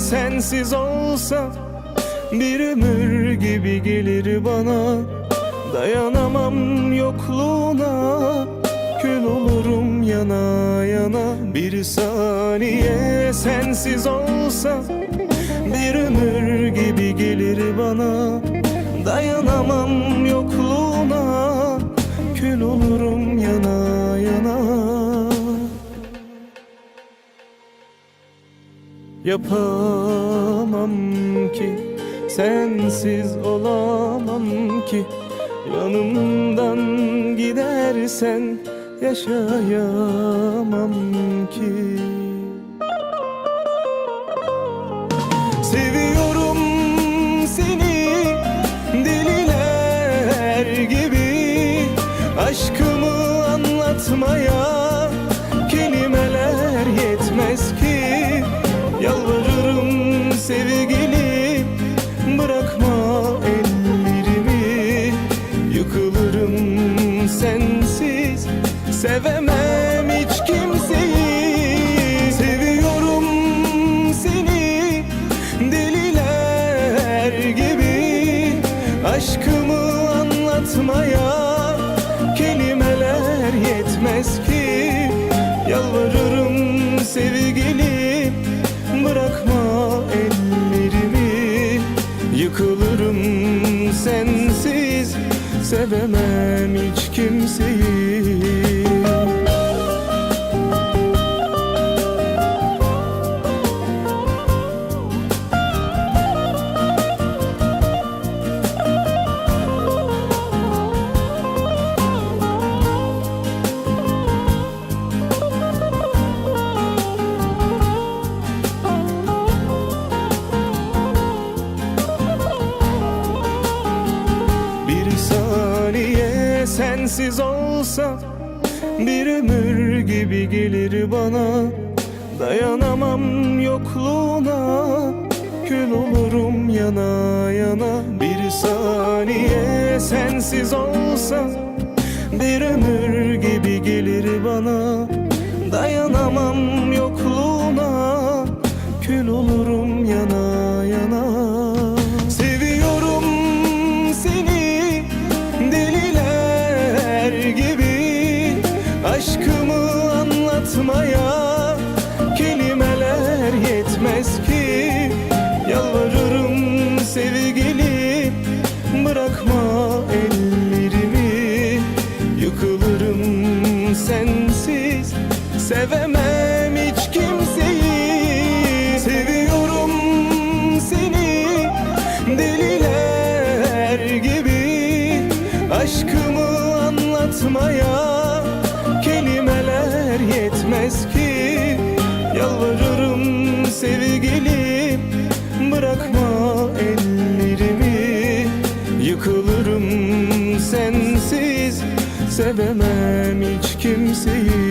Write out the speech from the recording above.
sensiz olsa Bir ömür gibi gelir bana. Dayanamam yokluğuna Kül olurum yana yana. Bir saniye sensiz olsa Bir ömür gibi gelir bana. Dayanamam yokluğuna Kül olurum Yapamam ki sensiz olamam ki. Yanımdan gidersen yaşayamam ki Aşkımı anlatmaya kelimeler yetmez ki. Yalvarırım sevgilim bırakma ellerimi. Yıkılırım sensiz sevemem hiç kimseyi sensiz olsa Bir ömür gibi gelir bana. Dayanamam yokluğuna Kül olurum yana yana. Bir saniye sensiz olsa Bir ömür gibi gelir bana. Dayanamam yokluğuna Kül olurum yana Aşkımı anlatmaya kelimeler yetmez ki. Yalvarırım sevgilim bırakma ellerimi. Yıkılırım sensiz sevemem hiç kimseyi. Seviyorum seni deliler gibi. Aşkımı anlatmaya Yıkılırım sensiz Sevemem hiç kimseyi.